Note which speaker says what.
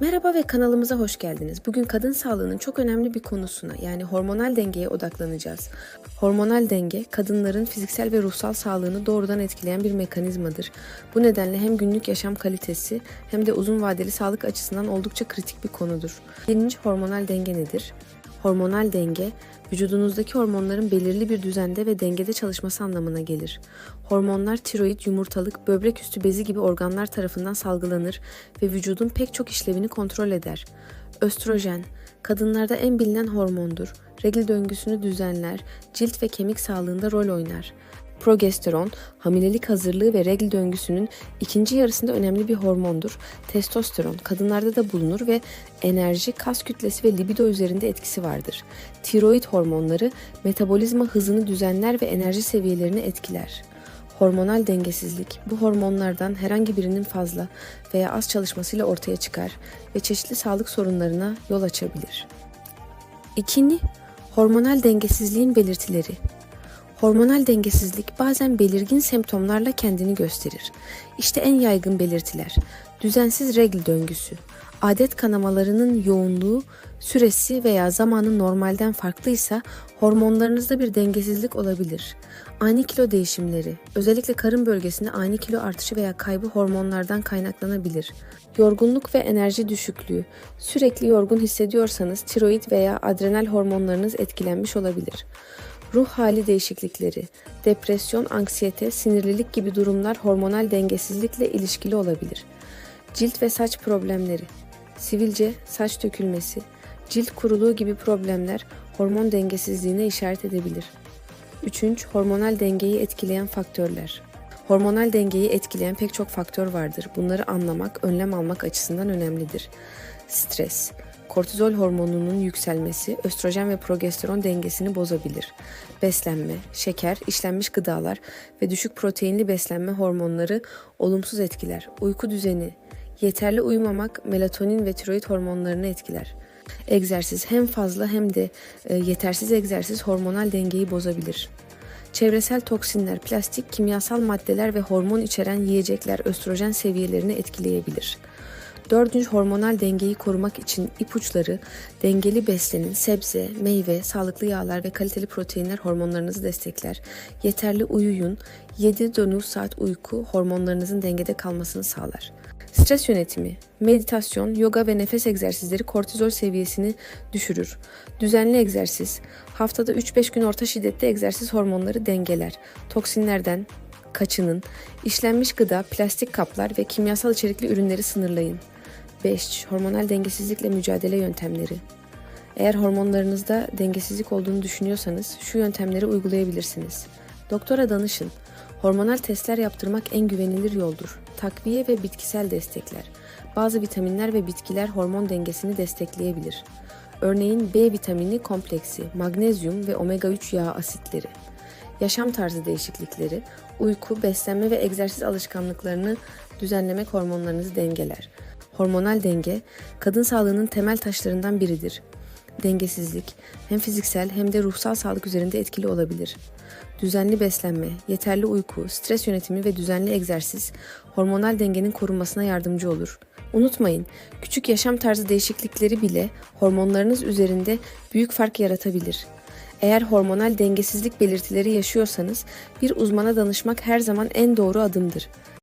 Speaker 1: Merhaba ve kanalımıza hoş geldiniz. Bugün kadın sağlığının çok önemli bir konusuna yani hormonal dengeye odaklanacağız. Hormonal denge kadınların fiziksel ve ruhsal sağlığını doğrudan etkileyen bir mekanizmadır. Bu nedenle hem günlük yaşam kalitesi hem de uzun vadeli sağlık açısından oldukça kritik bir konudur. Birinci hormonal denge nedir? Hormonal denge, vücudunuzdaki hormonların belirli bir düzende ve dengede çalışması anlamına gelir. Hormonlar tiroid, yumurtalık, böbrek üstü bezi gibi organlar tarafından salgılanır ve vücudun pek çok işlevini kontrol eder. Östrojen, kadınlarda en bilinen hormondur. Regl döngüsünü düzenler, cilt ve kemik sağlığında rol oynar. Progesteron, hamilelik hazırlığı ve regl döngüsünün ikinci yarısında önemli bir hormondur. Testosteron, kadınlarda da bulunur ve enerji, kas kütlesi ve libido üzerinde etkisi vardır. Tiroid hormonları metabolizma hızını düzenler ve enerji seviyelerini etkiler. Hormonal dengesizlik, bu hormonlardan herhangi birinin fazla veya az çalışmasıyla ortaya çıkar ve çeşitli sağlık sorunlarına yol açabilir. İkinci, hormonal dengesizliğin belirtileri. Hormonal dengesizlik bazen belirgin semptomlarla kendini gösterir. İşte en yaygın belirtiler. Düzensiz regl döngüsü, adet kanamalarının yoğunluğu, süresi veya zamanı normalden farklıysa hormonlarınızda bir dengesizlik olabilir. Ani kilo değişimleri, özellikle karın bölgesinde ani kilo artışı veya kaybı hormonlardan kaynaklanabilir. Yorgunluk ve enerji düşüklüğü, sürekli yorgun hissediyorsanız tiroid veya adrenal hormonlarınız etkilenmiş olabilir. Ruh hali değişiklikleri, depresyon, anksiyete, sinirlilik gibi durumlar hormonal dengesizlikle ilişkili olabilir. Cilt ve saç problemleri, sivilce, saç dökülmesi, cilt kuruluğu gibi problemler hormon dengesizliğine işaret edebilir. 3. Hormonal dengeyi etkileyen faktörler. Hormonal dengeyi etkileyen pek çok faktör vardır. Bunları anlamak, önlem almak açısından önemlidir. Stres, kortizol hormonunun yükselmesi östrojen ve progesteron dengesini bozabilir. Beslenme, şeker, işlenmiş gıdalar ve düşük proteinli beslenme hormonları olumsuz etkiler. Uyku düzeni, yeterli uyumamak melatonin ve tiroid hormonlarını etkiler. Egzersiz hem fazla hem de e, yetersiz egzersiz hormonal dengeyi bozabilir. Çevresel toksinler, plastik, kimyasal maddeler ve hormon içeren yiyecekler östrojen seviyelerini etkileyebilir. Dördüncü hormonal dengeyi korumak için ipuçları dengeli beslenin, sebze, meyve, sağlıklı yağlar ve kaliteli proteinler hormonlarınızı destekler. Yeterli uyuyun, 7-9 saat uyku hormonlarınızın dengede kalmasını sağlar. Stres yönetimi, meditasyon, yoga ve nefes egzersizleri kortizol seviyesini düşürür. Düzenli egzersiz, haftada 3-5 gün orta şiddette egzersiz hormonları dengeler. Toksinlerden kaçının, işlenmiş gıda, plastik kaplar ve kimyasal içerikli ürünleri sınırlayın. 5. Hormonal dengesizlikle mücadele yöntemleri. Eğer hormonlarınızda dengesizlik olduğunu düşünüyorsanız şu yöntemleri uygulayabilirsiniz. Doktora danışın. Hormonal testler yaptırmak en güvenilir yoldur. Takviye ve bitkisel destekler. Bazı vitaminler ve bitkiler hormon dengesini destekleyebilir. Örneğin B vitamini kompleksi, magnezyum ve omega 3 yağ asitleri. Yaşam tarzı değişiklikleri, uyku, beslenme ve egzersiz alışkanlıklarını düzenlemek hormonlarınızı dengeler. Hormonal denge, kadın sağlığının temel taşlarından biridir. Dengesizlik hem fiziksel hem de ruhsal sağlık üzerinde etkili olabilir. Düzenli beslenme, yeterli uyku, stres yönetimi ve düzenli egzersiz hormonal dengenin korunmasına yardımcı olur. Unutmayın, küçük yaşam tarzı değişiklikleri bile hormonlarınız üzerinde büyük fark yaratabilir. Eğer hormonal dengesizlik belirtileri yaşıyorsanız bir uzmana danışmak her zaman en doğru adımdır.